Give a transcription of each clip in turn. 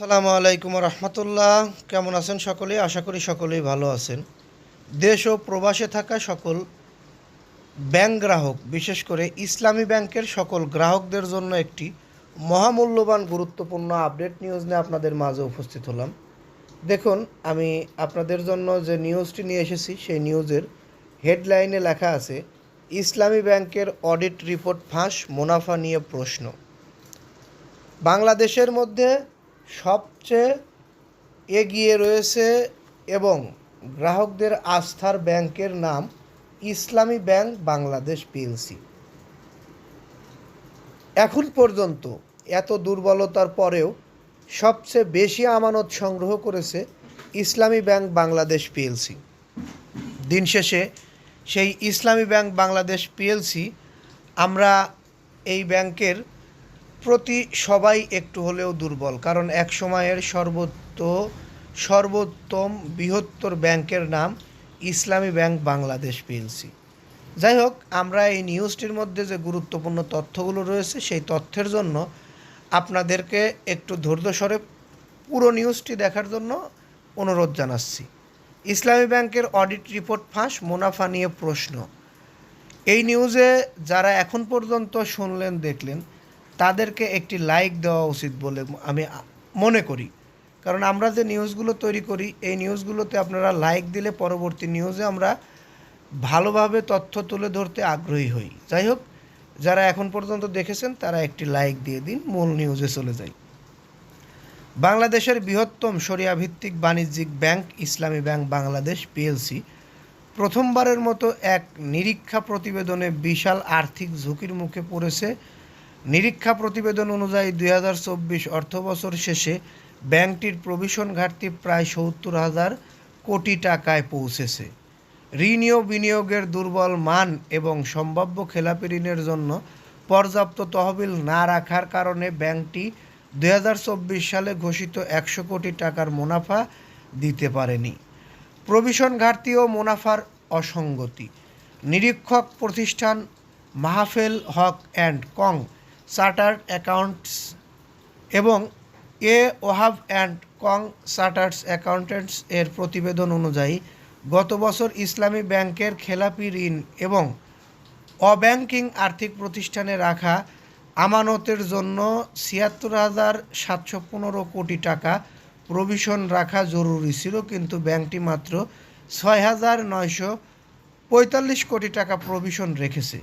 সালামু আলাইকুম রহমতুল্লাহ। কেমন আছেন সকলে? আশা করি সকলেই ভালো আছেন। দেশ ও প্রবাসে থাকা সকল ব্যাংক গ্রাহক, বিশেষ করে ইসলামী ব্যাংকের সকল গ্রাহকদের জন্য একটি মহামূল্যবান, গুরুত্বপূর্ণ আপডেট নিউজ নিয়ে আপনাদের মাঝে উপস্থিত হলাম। দেখুন, আমি আপনাদের জন্য যে নিউজটি নিয়ে এসেছি, সেই নিউজের হেডলাইনে লেখা আছে, ইসলামী ব্যাংকের অডিট রিপোর্ট ফাঁস, মুনাফা নিয়ে প্রশ্ন। বাংলাদেশের মধ্যে সবচেয়ে এগিয়ে রয়েছে এবং গ্রাহকদের আস্থার ব্যাংকের নাম ইসলামী ব্যাংক বাংলাদেশ পিএলসি। এখন পর্যন্ত এত দুর্বলতার পরেও সবচেয়ে বেশি আমানত সংগ্রহ করেছে ইসলামী ব্যাংক বাংলাদেশ পিএলসি। দিন শেষে সেই ইসলামী ব্যাংক বাংলাদেশ পিএলসি আমরা এই ব্যাংকের প্রতি সবাই একটু হলেও দুর্বল, কারণ এক সময়ের সর্বোত্ত, সর্বোত্তম বৃহত্তর ব্যাংকের নাম ইসলামী ব্যাংক বাংলাদেশ পিএলসি। যাই হোক, আমরা এই নিউজটির মধ্যে যে গুরুত্বপূর্ণ তথ্যগুলো রয়েছে, সেই তথ্যের জন্য আপনাদেরকে একটু ধৈর্যস্বরে পুরো নিউজটি দেখার জন্য অনুরোধ জানাচ্ছি। ইসলামী ব্যাংকের অডিট রিপোর্ট ফাঁস, মুনাফা নিয়ে প্রশ্ন। এই নিউজে যারা এখন পর্যন্ত শুনলেন, দেখলেন তাদেরকে একটি লাইক দেওয়া উচিত বলে আমি মনে করি। কারণ আমরা যে নিউজগুলো তৈরি করি, এই নিউজগুলোতে আপনারা লাইক দিলে পরবর্তী নিউজে আমরা ভালোভাবে তথ্য তুলে ধরতে আগ্রহী হই। যাই হোক, যারা এখন পর্যন্ত দেখেছেন তারা একটি লাইক দিয়ে দিন, মূল নিউজে চলে যাই। বাংলাদেশের বৃহত্তম সরিয়া ভিত্তিক বাণিজ্যিক ব্যাংক ইসলামী ব্যাংক বাংলাদেশ, পিএলসি। প্রথমবারের মতো এক নিরীক্ষা প্রতিবেদনে বিশাল আর্থিক ঝুঁকির মুখে পড়েছে নিরীক্ষা প্রতিবেদন অনুযায়ী দুই হাজার চব্বিশ অর্থবছর শেষে ব্যাংকটির প্রভিশন ঘাটতি প্রায় সত্তর হাজার কোটি টাকায় পৌঁছেছে। ঋণ ও বিনিয়োগের দুর্বল মান এবং সম্ভাব্য খেলাপি ঋণের জন্য পর্যাপ্ত তহবিল না রাখার কারণে ব্যাংকটি দু হাজার চব্বিশ সালে ঘোষিত একশো কোটি টাকার মুনাফা দিতে পারেনি। প্রভিশন ঘাটতি ও মুনাফার অসঙ্গতি। নিরীক্ষক প্রতিষ্ঠান Mahfel Haque and co chartered accountants এবং A Wahab and co charters accountants এর প্রতিবেদন অনুযায়ী, গত বছর ইসলামী ব্যাংকের খেলাপি ঋণ এবং অব্যাংকিং আর্থিক প্রতিষ্ঠানে রাখা আমানতের জন্য ছিয়াত্তর হাজার সাতশো পনেরো কোটি টাকা প্রভিশন রাখা জরুরি ছিল, কিন্তু ব্যাংকটি মাত্র ছয় হাজার নয়শো পঁয়তাল্লিশ কোটি টাকা প্রভিশন রেখেছে।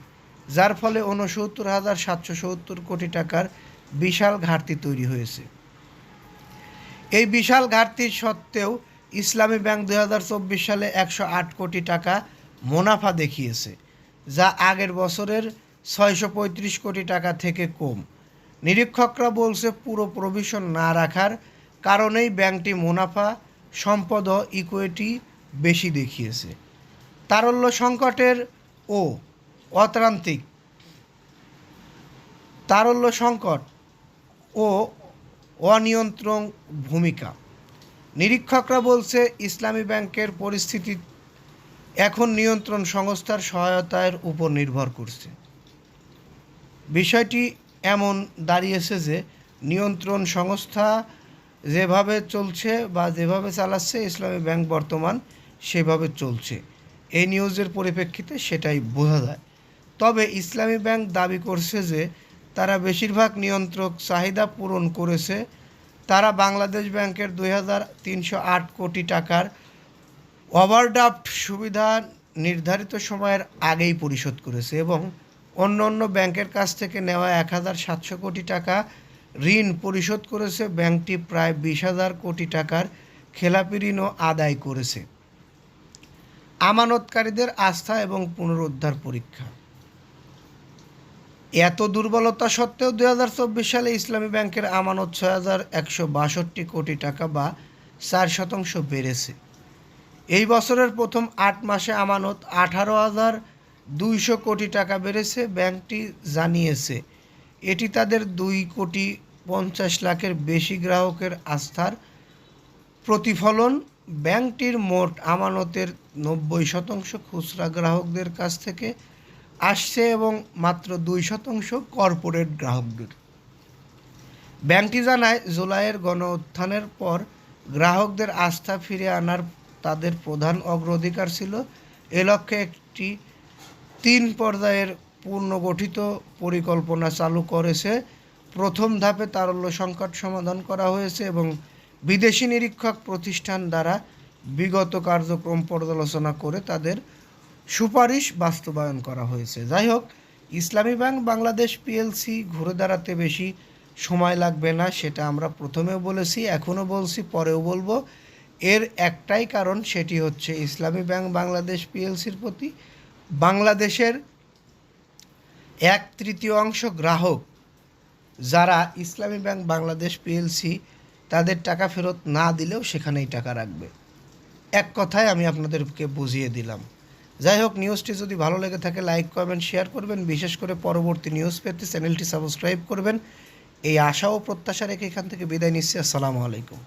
যার ফলে ঊনসত্তর হাজার সাতশো সত্তর কোটি টাকার বিশাল ঘাটতি তৈরি হয়েছে। এই বিশাল ঘাটতির সত্ত্বেও ইসলামী ব্যাংক দুই হাজার চব্বিশ সালে একশো আট কোটি টাকা মুনাফা দেখিয়েছে, যা আগের বছরের ছয়শো পঁয়ত্রিশ কোটি টাকা থেকে কম। নিরীক্ষকরা বলছে পুরো প্রভিশন না রাখার কারণেই ব্যাংকটি মুনাফা, সম্পদ ইকুইটি বেশি দেখিয়েছে। তারল্য সংকটের ও অত্রান্তিক তারল্য সংকট ও অনিয়ন্ত্রণ ভূমিকা। নিরীক্ষকরা বলছে, ইসলামী ব্যাংকের পরিস্থিতি এখন নিয়ন্ত্রণ সংস্থার সহায়তার উপর নির্ভর করছে। বিষয়টি এমন দাঁড়িয়েছে যে, নিয়ন্ত্রণ সংস্থা যেভাবে চলছে বা যেভাবে চালাচ্ছে, ইসলামী ব্যাংক বর্তমান সেভাবে চলছে। এই নিউজের পরিপ্রেক্ষিতে সেটাই বোঝা যায়। তবে ইসলামী ব্যাংক দাবি করছে যে তারা বেশিরভাগ নিয়ন্ত্রক চাহিদা পূরণ করেছে। তারা বাংলাদেশ ব্যাংকের দুই হাজার তিনশো আট কোটি টাকার ওভারড্রাফট সুবিধা নির্ধারিত সময়ের আগেই পরিশোধ করেছে এবং অন্য অন্য ব্যাংকের কাছ থেকে নেওয়া এক হাজার সাতশো কোটি টাকা ঋণ পরিশোধ করেছে। ব্যাংকটি প্রায় বিশ হাজার কোটি টাকার খেলাপি ঋণও আদায় করেছে। আমানতকারীদের আস্থা এবং পুনরুদ্ধার পরীক্ষা। এত দুর্বলতা সত্ত্বেও দুই হাজার চব্বিশ সালে ইসলামী ব্যাংকের আমানত ছয় হাজার একশো বাষট্টি কোটি টাকা বা চার শতাংশ বেড়েছে। এই বছরের প্রথম আট মাসে আমানত আঠারো হাজার দুইশো কোটি টাকা বেড়েছে, ব্যাংকটি জানিয়েছে। এটি তাদের দুই কোটি পঞ্চাশ লাখের বেশি গ্রাহকের আস্থার প্রতিফলন। ব্যাংকটির মোট আমানতের নব্বই শতাংশ খুচরা গ্রাহকদের কাছ থেকে আসছে এবং মাত্র দুই শতাংশ কর্পোরেট গ্রাহকদের। ব্যাংকটি জানায়, জুলাইয়ের গণ উত্থানের পর গ্রাহকদের আস্থা ফিরে আনার তাদের প্রধান অগ্রাধিকার ছিল এ লক্ষ্যে একটি তিন পর্যায়ের পুনর্গঠিত পরিকল্পনা চালু করেছে। প্রথম ধাপে তারল্য সংকট সমাধান করা হয়েছে এবং বিদেশি নিরীক্ষক প্রতিষ্ঠান দ্বারা বিগত কার্যক্রম পর্যালোচনা করে তাদের সুপারিশ বাস্তবায়ন করা হয়েছে। যাই হোক, ইসলামী ব্যাংক বাংলাদেশ পিএলসি ঘুরে দাঁড়াতে বেশি সময় লাগবে না, সেটা আমরা প্রথমেও বলেছি, এখনও বলছি, পরেও বলব। এর একটাই কারণ সেটি হচ্ছে ইসলামী ব্যাংক বাংলাদেশ পিএলসির প্রতি বাংলাদেশের এক তৃতীয় অংশ গ্রাহক যারা ইসলামী ব্যাংক বাংলাদেশ পিএলসি তাদের টাকা ফেরত না দিলেও সেখানেই টাকা রাখবে। এক কথায় আমি আপনাদেরকে বুঝিয়ে দিলাম। যাই হোক নিউজটি যদি ভালো লেগে থাকে লাইক কমেন্ট শেয়ার করবেন। বিশেষ করে পরবর্তী নিউজ পেতে চ্যানেলটি সাবস্ক্রাইব করবেন। এই আশা ও প্রত্যাশা রেখে এখান থেকে বিদায় নিচ্ছি। আসসালামু আলাইকুম।